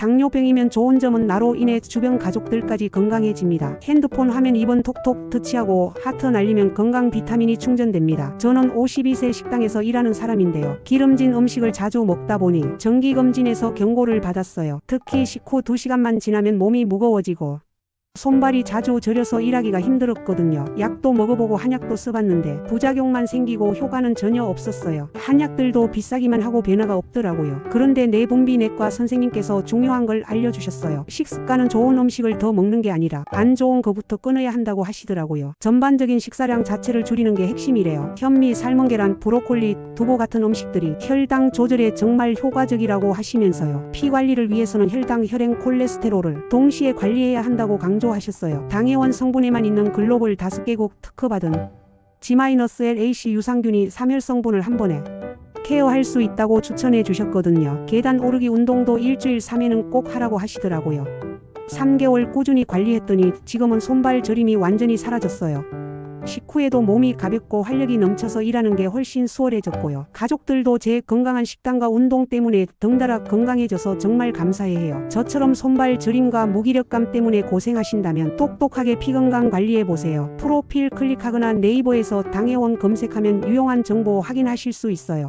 당뇨병이면 좋은 점은 나로 인해 주변 가족들까지 건강해집니다. 핸드폰 화면 2번 톡톡 터치하고 하트 날리면 건강 비타민이 충전됩니다. 저는 52세 식당에서 일하는 사람인데요. 기름진 음식을 자주 먹다 보니 정기검진에서 경고를 받았어요. 특히 식후 2시간만 지나면 몸이 무거워지고 손발이 자주 저려서 일하기가 힘들었거든요. 약도 먹어보고 한약도 써봤는데 부작용만 생기고 효과는 전혀 없었어요. 한약들도 비싸기만 하고 변화가 없더라고요. 그런데 내분비내과 선생님께서 중요한 걸 알려주셨어요. 식습관은 좋은 음식을 더 먹는 게 아니라 안 좋은 거부터 끊어야 한다고 하시더라고요. 전반적인 식사량 자체를 줄이는 게 핵심이래요. 현미, 삶은 계란, 브로콜리, 두부 같은 음식들이 혈당 조절에 정말 효과적이라고 하시면서요. 피 관리를 위해서는 혈당, 혈행, 콜레스테롤을 동시에 관리해야 한다고 강조 하셨어요. 당해원 성분에만 있는 글로벌 5개국 특허받은 G-LAC 유산균이 삼열 성분을 한 번에 케어할 수 있다고 추천해 주셨거든요. 계단 오르기 운동도 일주일 3회는 꼭 하라고 하시더라고요. 3개월 꾸준히 관리했더니 지금은 손발 저림이 완전히 사라졌어요. 식후에도 몸이 가볍고 활력이 넘쳐서 일하는 게 훨씬 수월해졌고요. 가족들도 제 건강한 식단과 운동 때문에 덩달아 건강해져서 정말 감사해해요. 저처럼 손발 저림과 무기력감 때문에 고생하신다면 똑똑하게 피 건강 관리해 보세요. 프로필 클릭하거나 네이버에서 당해원 검색하면 유용한 정보 확인하실 수 있어요.